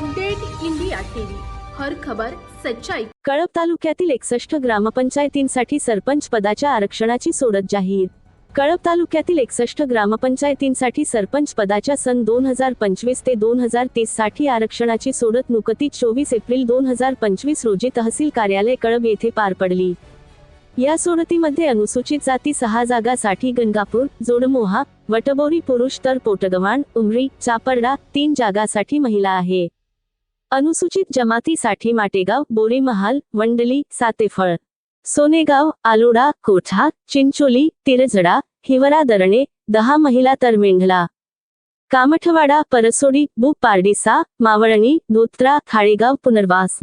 Update India TV. हर खबर सच्चाई. कळब तालुक्यातील एकसष्ट ग्रामपंचायतींसाठी सरपंच पदाच्या आरक्षणाची सोडत जाहीर. कळब तालुक्यातील एकसष्ट ग्रामपंचायतींसाठी सरपंच पदाच्या सन दोन हजार पंचवीस ते दोन हजार तीससाठी आरक्षणाची सोडत नुकतीच चोवीस एप्रिल दोन हजार पंचवीस रोजी तहसील कार्यालय कळब येथे पार पडली. या सोडतीमध्ये अनुसूचित जाती सहा जागासाठी गंगापूर जोडमोहा वटबोरी पुरुष तर पोटगव्हाण उमरी चापरडा तीन जागासाठी महिला आहे. अनुसूचित जमातीसाठी माटेगाव बोरीमहाल वंडली सातेफळ सोनेगाव आलोडा कोठा चिंचोली तिरझडा हिवरा दरणे दहा महिला तर मेंढला. कामठवाडा परसोडी बुक मावळणी धोत्रा खाळेगाव पुनर्वास.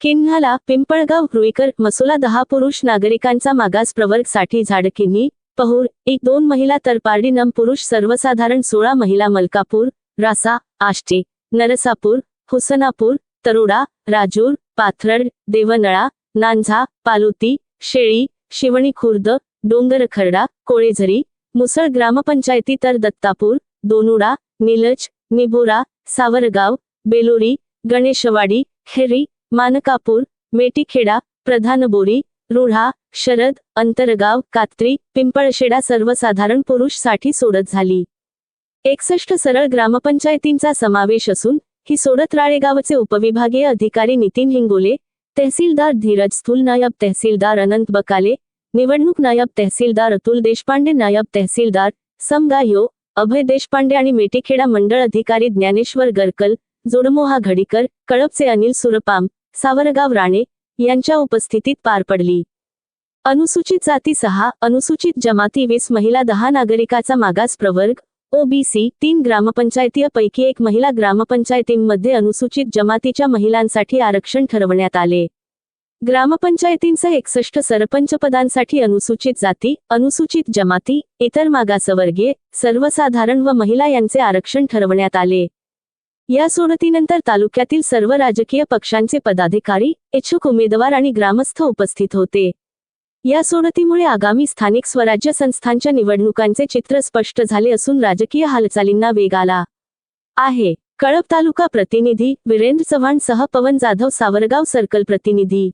किन्हाला पिंपळगाव रुईकर मसोला दहा पुरुष नागरिकांचा मागास प्रवर्गसाठी झाडकिन्नी पहूर एक दोन महिला तर पारडीनम पुरुष सर्वसाधारण सोळा महिला मलकापूर रासा आष्टी नरसापूर हुसनापूर तरोडा राजूर पाथरड देवनळा नांझा पालुती शेळी शिवणी खुर्द डोंगरखर्डा कोळेझरी मुसळ ग्रामपंचायती तर दत्तापूर दोनुडा निलज निबोरा सावरगाव बेलोरी गणेशवाडी खेरी मानकापूर मेटीखेडा प्रधानबोरी रुढा शरद अंतरगाव कात्री पिंपळशेडा सर्वसाधारण पुरुषसाठी सोडत झाली. एकसष्ट सरळ ग्रामपंचायतींचा समावेश असून ही सोडत राळेगावचे उपविभागीय अधिकारी नितीन हिंगोले तहसीलदार धीरज स्थूल नायब तहसीलदार अनंत बकाले निवडणूक नायब तहसीलदार अतुल देशपांडे नायब तहसीलदार समगायो अभय देशपांडे आणि मेटेखेडा मंडळ अधिकारी ज्ञानेश्वर गरकल जोडमोहा घडीकर कळपचे अनिल सुरपाम सावरगाव राणे यांच्या उपस्थितीत पार पडली. अनुसूचित जाती सहा अनुसूचित जमाती वीस महिला दहा नागरिकाचा मागास प्रवर्ग ओबीसी तीन ग्रामपंचायतीपैकी एक महिला ग्रामपंचायतींमध्ये अनुसूचित जमातीच्या महिलांसाठी आरक्षण ठरवण्यात आले. ग्रामपंचायतींसह एकसष्ट सरपंचपदांसाठी अनुसूचित जाती अनुसूचित जमाती इतर मागासवर्गीय सर्वसाधारण व महिला यांचे आरक्षण ठरवण्यात आले. या सोडतीनंतर तालुक्यातील सर्व राजकीय पक्षांचे पदाधिकारी इच्छुक उमेदवार आणि ग्रामस्थ उपस्थित होते. या सोडतीमुळे आगामी स्थानिक स्वराज्य संस्थांच्या निवडणुकांचे चित्र स्पष्ट झाले असून राजकीय हालचालींना वेग आला आहे. कळब तालुका प्रतिनिधी वीरेंद्र चव्हाण सह पवन जाधव सावरगाव सर्कल प्रतिनिधी